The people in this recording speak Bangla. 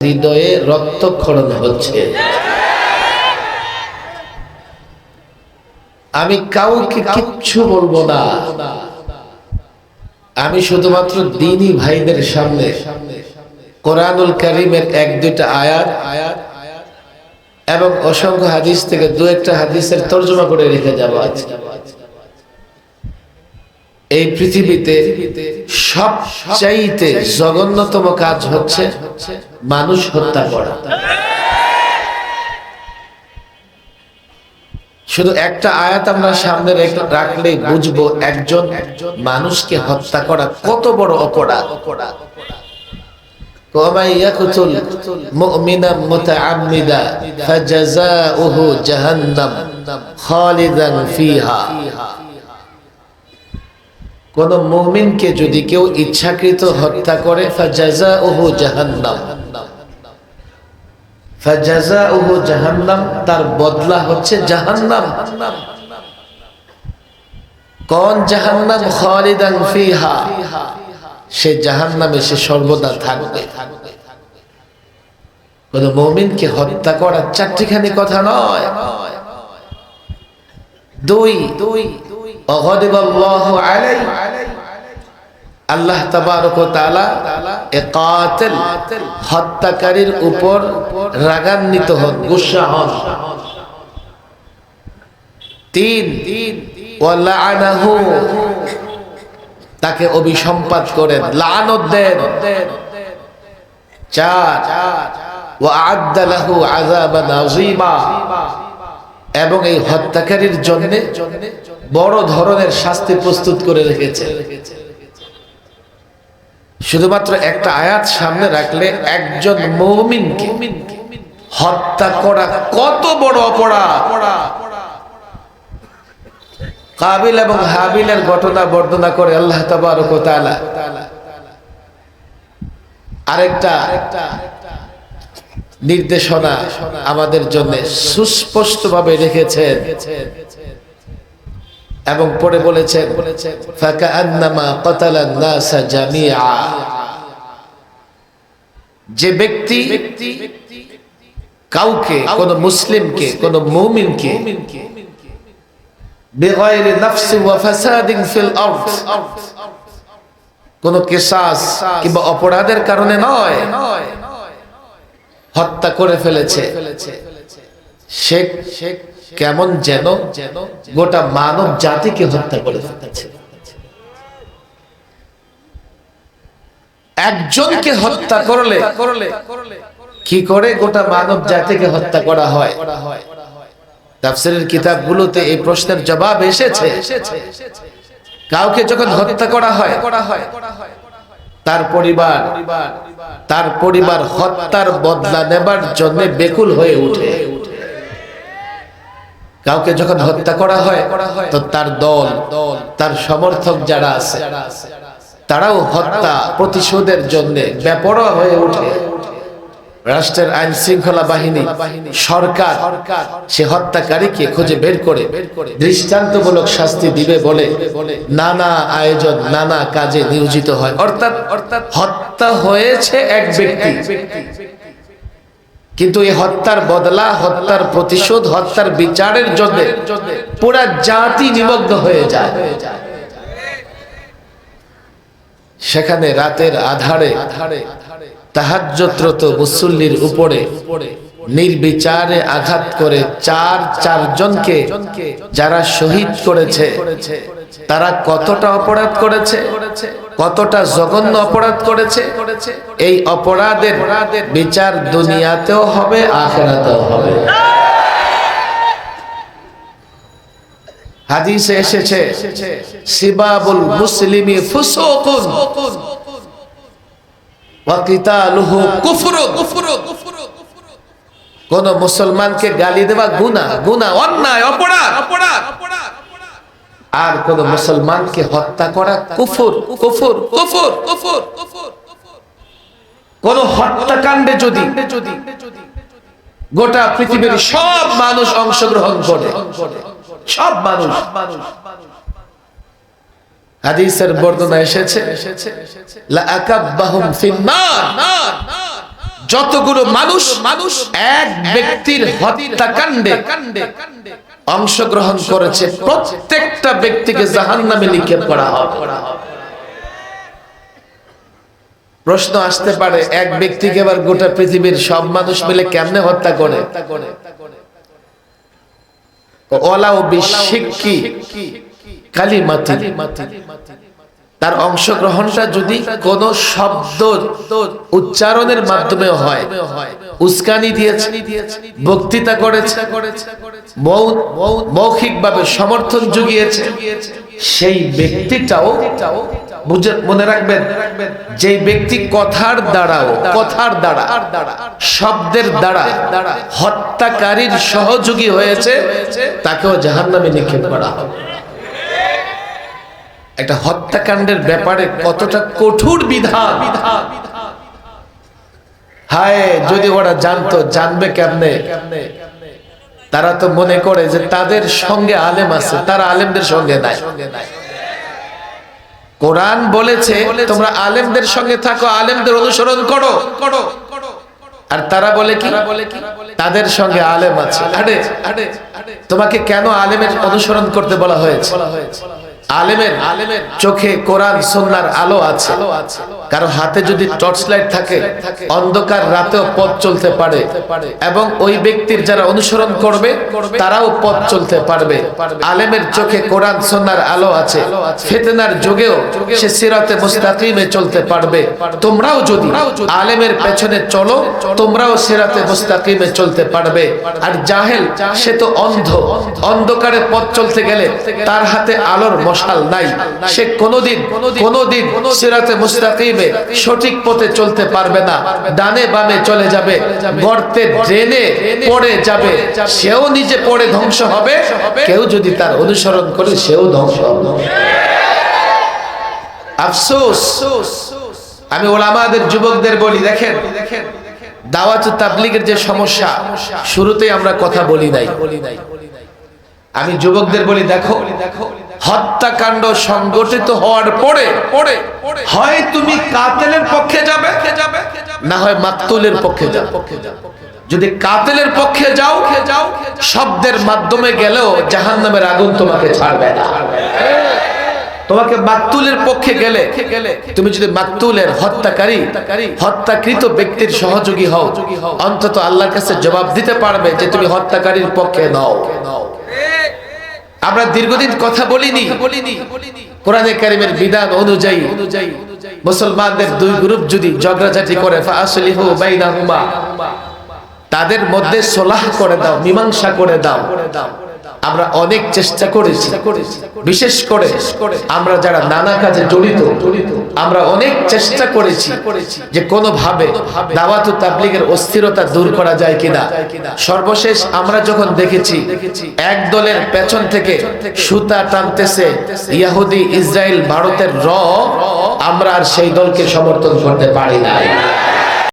হৃদয়ে রক্তক্ষরণ হচ্ছে। আমি কাউকে কিচ্ছু বলব না। আমি শুধুমাত্র দিনী ভাইদের সামনে কোরআনুল করিমের এক দুইটা আয়াত আয়াত এবং অসংখ্য হাদিস থেকে দু একটা হাদিসের তর্জমা করে রেখে যাব এই পৃথিবীতে সব চাইতে জঘন্যতম কাজ হচ্ছে মানুষ হত্যা করা শুধু একটা আয়াত আমরা সামনে রেখে- রাখলেই বুঝবো একজন মানুষকে হত্যা করা কত বড় অপরাধ অপরাধ ومن يقتل مؤمنا متعمدا فجزاؤه جهنم خالدا فيها কোন মুমিনকে যদি কেউ ইচ্ছাকৃত হত্যা করে ফাজাজাউহু জাহান্নাম ফাজাজাউহু তার বদলা হচ্ছে জাহান্নাম। কন জাহান্নাম? খালিদান ফিহা। সে জাহান্নামে সে সর্বদা থাকবে। কোন মৌমিনকে হত্যা করার চারটিখানি কথা নয়। দুই দুই আলাই আল্লাহ হত্যাকারীর উপর রাগান্বিত হন, গুসা হন। তিন ওয়ালাআনাহু তাকে অভিসম্পাত করেন আযীমা, এবং এই হত্যাকারীর জন্য বড় ধরনের শাস্তি প্রস্তুত করে রেখেছে শুধুমাত্র একটা আয়াত সামনে রাখলে একজন মৌমিনকে হত্যা করা কত বড় অপরাধ। কাবিল এবং হাবিলের ঘটনা বর্ণনা করে আল্লাহ তাবারক আরেকটা নির্দেশনা আমাদের জন্য সুস্পষ্ট ভাবে রেখেছেন। এবং পরে বলেছেন যে ব্যক্তি কাউকে, কোন মুসলিমকে, কোন মুমিনকে কোন কিংবা অপরাধের কারণে নয়, হত্যা করে ফেলেছে। সে কেমন যেন গোটা মানব জাতিকে হত্যা করে ফেলেছে। একজনকে হত্যা করলে কি করে গোটা মানব জাতিকে হত্যা করা হয়? তাফসিরের কিতাবগুলোতে এই প্রশ্নের জবাব এসেছে। কাউকে যখন হত্যা করা হয়, তার পরিবার তার পরিবার হত্যার বদলা নেবার জন্য বেকুল হয়ে উঠে। কাউকে যখন হত্যা করা হয় তো তার দল তার সমর্থক যারা আছে তারাও হত্যা প্রতিশোধের জন্য বেপরোয়া হয়ে উঠে। রাষ্ট্রের আইন শৃঙ্খলা বাহিনী সরকার সে হত্যাকারীকে খুঁজে বের করে দৃষ্টান্তমূলক শাস্তি দিবে বলে নানা আয়োজন নানা কাজে নিয়োজিত হয়। অর্থাৎ অর্থাৎ হত্যা হয়েছে এক ব্যক্তি। কিন্তু এই হত্যার বদলা, হত্যার প্রতিশোধ, হত্যার বিচারের জন্য পুরা জাতি নিমগ্ন হয়ে যায়। সেখানে রাতের আধারে তাহাজ্জত্রত মুসল্লির উপরে নির্বিচারে আঘাত করে চার, চারজনকে যারা শহীদ করেছে তারা কতটা অপরাধ করেছে, কতটা জঘন্য অপরাধ করেছে, এই অপরাধের বিচার দুনিয়াতেও হবে, আখেরাতেও হবে। হাদিসে এসেছে, সিবাবুল মুসলিমি ফুসুকুন ওয়াকিতালুহু কুফরুন। কোন মুসলমানকে গালি দেওয়া গুনাহ গুনাহ, অন্যায় অপরাধ অপরাধ। আর কোন মুসলমানকে হত্যা করা কুফর কুফর কুফর কুফর। কোন হত্যাকাণ্ডে যদি যদি গোটা পৃথিবীর সব মানুষ অংশগ্রহণ করে, সব মানুষ। হাদিসের বর্ণনা এসেছে, লা আকাব্বাহুম ফিন্নার যতগুলো মানুষ মানুষ এক ব্যক্তির হত্যাকাণ্ডে অংশগ্রহণ করেছে, প্রত্যেকটা ব্যক্তিকে জাহান নামে নিক্ষেপ করা হবে। প্রশ্ন আসতে পারে, এক ব্যক্তিকে আবার গোটা পৃথিবীর সব মানুষ মিলে কেমনে হত্যা করে? ওলা ও বিশিক্ষি কালিমাতি তার অংশগ্রহণটা যদি কোন শব্দ উচ্চারণের মাধ্যমে হয়, উস্কানি দিয়েছে, বক্তৃতা করেছে মৌখিক ভাবে সমর্থন জুগিয়েছে সেই ব্যক্তিটাও মনে রাখবেন যে ব্যক্তি কথার দ্বারাও, কথার দ্বারা, শব্দের দ্বারা হত্যাকারীর সহযোগী হয়েছে, তাকেও জাহান্নামে নিক্ষেপ করা হবে। একটা হত্যাকাণ্ডের ব্যাপারে কতটা কঠোর বিধান? হায়, যদি ওরা জানতো, জানবে কেমনে? তারা তো মনে করে যে তাদের সঙ্গে আলেম আছে, তারা আলেমদের সঙ্গে নাই। কোরআন বলেছে, তোমরা আলেমদের সঙ্গে থাকো, আলেমদের অনুসরণ করো। আর তারা বলে কি? তাদের সঙ্গে আলেম আছে। তোমাকে কেন আলেমের অনুসরণ করতে বলা হয়েছে? আলেমের আলেমের চোখে কোরআন সন্ন্যার আলো আছে। কারও হাতে যদি টর্চ লাইট থাকে, অন্ধকার রাতেও পথ চলতে পারে। এবং ওই ব্যক্তির যারা অনুসরণ করবে, তারাও পথ চলতে পারবে। আলেমের চোখে কোরআন সন্ন্যার আলো আছে। ফেতনার যুগেও সে সিরাতে মুস্তাকিমে চলতে পারবে। তোমরাও যদি আলেমের পেছনে চলো, তোমরাও সিরাতে মুস্তাকিমে চলতে পারবে। আর জাহেল, সে তো অন্ধ। অন্ধকারে পথ চলতে গেলে তার হাতে আলোর মশাল নাই। সে কোনোদিন কোনোদিন সিরাতে মুস্তাকিমে সঠিক পথে চলতে পারবে না। ডানে বামে চলে যাবে, গর্তে ড্রেনে পড়ে যাবে। সেও নিজে পড়ে ধ্বংস হবে, কেউ যদি তার অনুসরণ করে সেও ধ্বংস হবে। আফসোস, আমি ওলামাদের, যুবকদের বলি, দেখেন, দাওয়াত তাবলিগের যে সমস্যা, শুরুতেই আমরা কথা বলি নাই। বলি নাই আমি যুবকদের বলি দেখো দেখো হত্যাকাণ্ড সংগঠিত হওয়ার পরে পরে হয় তুমি কাতেলের পক্ষে যাবে না হয় মাকতুলের পক্ষে যাবে যদি কাতেলের পক্ষে যাও যাও শব্দের মাধ্যমে গেলেও জাহান্নামের আগুন তোমাকে ছাড়বে না। তোমাকে মাকতুলের পক্ষে গেলে তুমি যদি মাকতুলের হত্যাকারী হত্যাকৃত ব্যক্তির সহযোগী হও অন্তত আল্লাহর কাছে জবাব দিতে পারবে যে তুমি হত্যাকারীর পক্ষে নও। আমরা দীর্ঘদিন কথা বলিনি। কোরআনে কারিমের বিধান অনুযায়ী মুসলমানদের দুই গ্রুপ যদি ঝগড়াঝাটি করে তাদের মধ্যে সোলাহ করে দাও মীমাংসা করে দাও। আমরা অনেক চেষ্টা করেছি। বিশেষ করে আমরা যারা নানা কাজে জড়িত, আমরা অনেক চেষ্টা করেছি যে কোনো ভাবে দাওয়াত তাবলিগের অস্থিরতা দূর করা যায় কিনা। সর্বশেষ আমরা যখন দেখেছি, এক দলের পেছন থেকে সুতা টানতেছে ইয়াহুদি ইসরায়েল ভারতের র, আমরা আর সেই দলকে সমর্থন করতে পারি নাই।